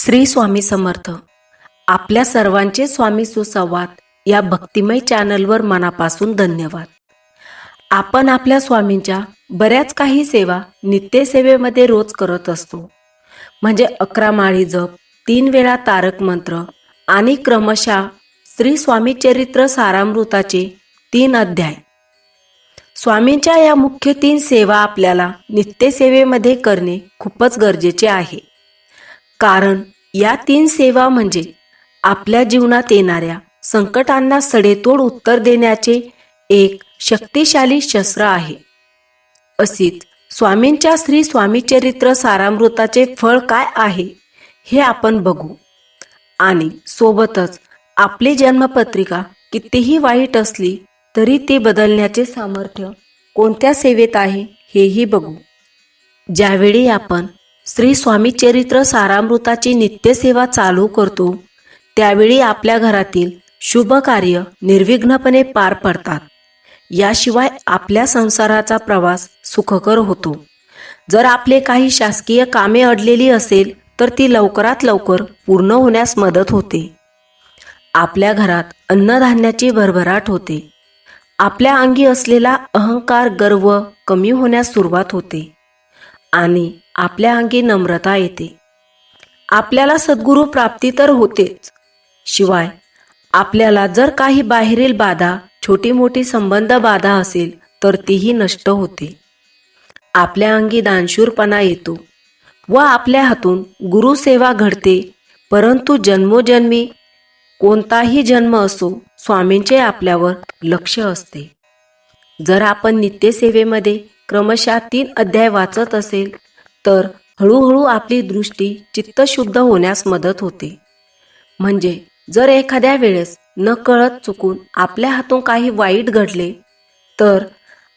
श्री स्वामी समर्थ. आपल्या सर्वांचे स्वामी सुसंवाद या भक्तिमय चॅनलवर मनापासून धन्यवाद. आपण आपल्या स्वामींच्या बऱ्याच काही सेवा नित्यसेवेमध्ये रोज करत असतो. म्हणजे अकरा माळी जप तीन वेळा तारक मंत्र आणि क्रमशः श्री स्वामी चरित्र सारामृताचे तीन अध्याय. स्वामींच्या या मुख्य तीन सेवा आपल्याला नित्यसेवेमध्ये करणे खूपच गरजेचे आहे. कारण या तीन सेवा म्हणजे आपल्या जीवनात येणाऱ्या संकटांना सडेतोड उत्तर देण्याचे एक शक्तिशाली शस्त्र आहे. अशीच स्वामींच्या श्री स्वामीचरित्र सारामृताचे फळ काय आहे हे आपण बघू. आणि सोबतच आपली जन्मपत्रिका कितीही वाईट असली तरी ती बदलण्याचे सामर्थ्य कोणत्या सेवेत आहे हेही बघू. ज्यावेळी आपण श्री स्वामी चरित्र सारामृताची नित्यसेवा चालू करतो. त्यावेळी आपल्या घरातील शुभ कार्य निर्विघ्नपणे पार पडतात. याशिवाय आपल्या संसाराचा प्रवास सुखकर होतो. जर आपले काही शासकीय कामे अडलेली असेल तर ती लवकरात लवकर पूर्ण होण्यास मदत होते. आपल्या घरात अन्नधान्याची भरभराट होते. आपल्या अंगी असलेला अहंकार गर्व कमी होण्यास सुरुवात होते. आणि आपल्या अंगी नम्रता येते. आपल्याला सद्गुरू प्राप्ती तर होतेच. शिवाय आपल्याला जर काही बाहेरील बाधा छोटी मोठी संबंध बाधा असेल तर तीही नष्ट होते. आपल्या अंगी दानशूरपणा येतो. व आपल्या हातून गुरुसेवा घडते परंतु जन्मोजन्मी कोणताही जन्म असो स्वामींचे आपल्यावर लक्ष असते. जर आपण नित्यसेवेमध्ये क्रमशः तीन अध्याय वाचत असेल तर हळूहळू आपली दृष्टी चित्तशुद्ध होण्यास मदत होते. म्हणजे जर एखाद्या वेळेस न कळत चुकून आपल्या हातून काही वाईट घडले तर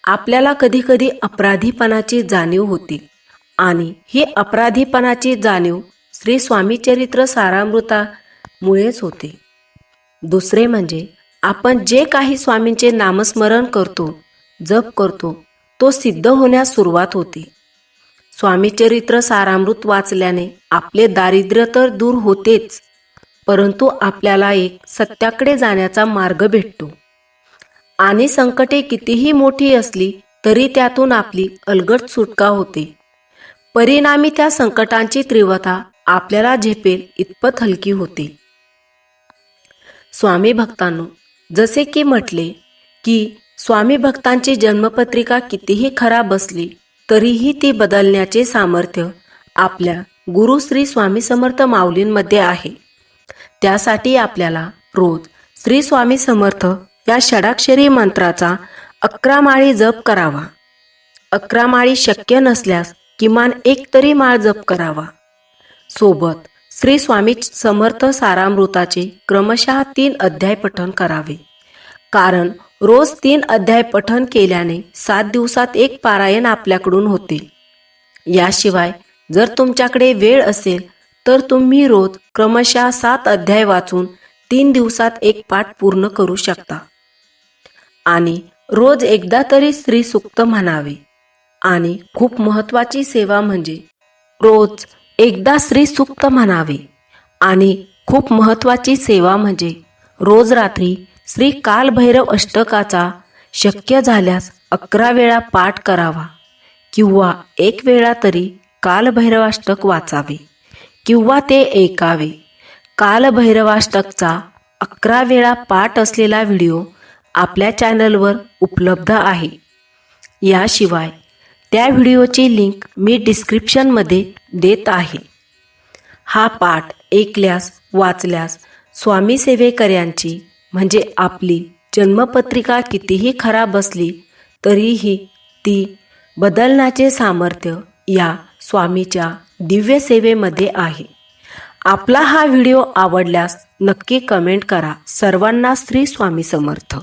आपल्याला कधीकधी अपराधीपणाची जाणीव होती. आणि ही अपराधीपणाची जाणीव श्री स्वामीचरित्र सारामृतामुळेच होते. दुसरे म्हणजे आपण जे काही स्वामींचे नामस्मरण करतो जप करतो तो सिद्ध होण्यास सुरुवात होते. स्वामीचरित्र सारामृत वाचल्याने आपले दारिद्र्य तर दूर होतेच परंतु आपल्याला एक सत्याकडे जाण्याचा मार्ग भेटतो. आणि संकटे कितीही मोठी असली तरी त्यातून आपली अलगट सुटका होते. परिणामी त्या संकटांची तीव्रता आपल्याला झेपेल इतपत हलकी होते. स्वामी भक्तांनो जसे की म्हटले की स्वामी भक्तांची जन्मपत्रिका कितीही खराब असली तरीही ती बदलण्याचे सामर्थ्य आपल्या गुरु श्री स्वामी समर्थ माऊलींमध्ये आहे. त्यासाठी आपल्याला रोज श्री स्वामी समर्थ या षडाक्षरी मंत्राचा अकरा माळी जप करावा. अकरा माळी शक्य नसल्यास किमान एक तरी माळ जप करावा. सोबत श्री स्वामी समर्थ सारामृताचे क्रमशः तीन अध्याय पठन करावे. कारण रोज तीन अध्याय पठन केल्याने सात दिवसात एक पारायण आपल्याकडून होते. याशिवाय जर तुमच्याकडे वेळ असेल तर तुम्ही रोज क्रमशः सात अध्याय वाचून तीन दिवसात एक पाठ पूर्ण करू शकता. आणि रोज एकदा तरी स्त्री सुक्त म्हणावे. आणि खूप महत्वाची सेवा म्हणजे रोज एकदा स्त्री सुक्त म्हणावे. आणि खूप महत्वाची सेवा म्हणजे रोज रात्री श्री कालभैरव अष्टकाचा शक्य झाल्यास अकरा वेळा पाठ करावा. किंवा एक वेळा तरी कालभैरवाष्टक वाचावे. किंवा ते ऐकावे. कालभैरवाष्टकचा अकरा वेळा पाठ असलेला व्हिडिओ आपल्या चॅनलवर उपलब्ध आहे. याशिवाय त्या व्हिडिओची लिंक मी डिस्क्रिप्शनमध्ये देत आहे. हा पाठ ऐकल्यास वाचल्यास स्वामी सेवेकऱ्यांची म्हणजे आपली जन्मपत्रिका कितीही खराब असली तरीही ती बदलण्याचे सामर्थ्य या स्वामीच्या दिव्य सेवेमध्ये आहे. आपला हा व्हिडिओ आवडल्यास नक्की कमेंट करा. सर्वांना श्री स्वामी समर्थ.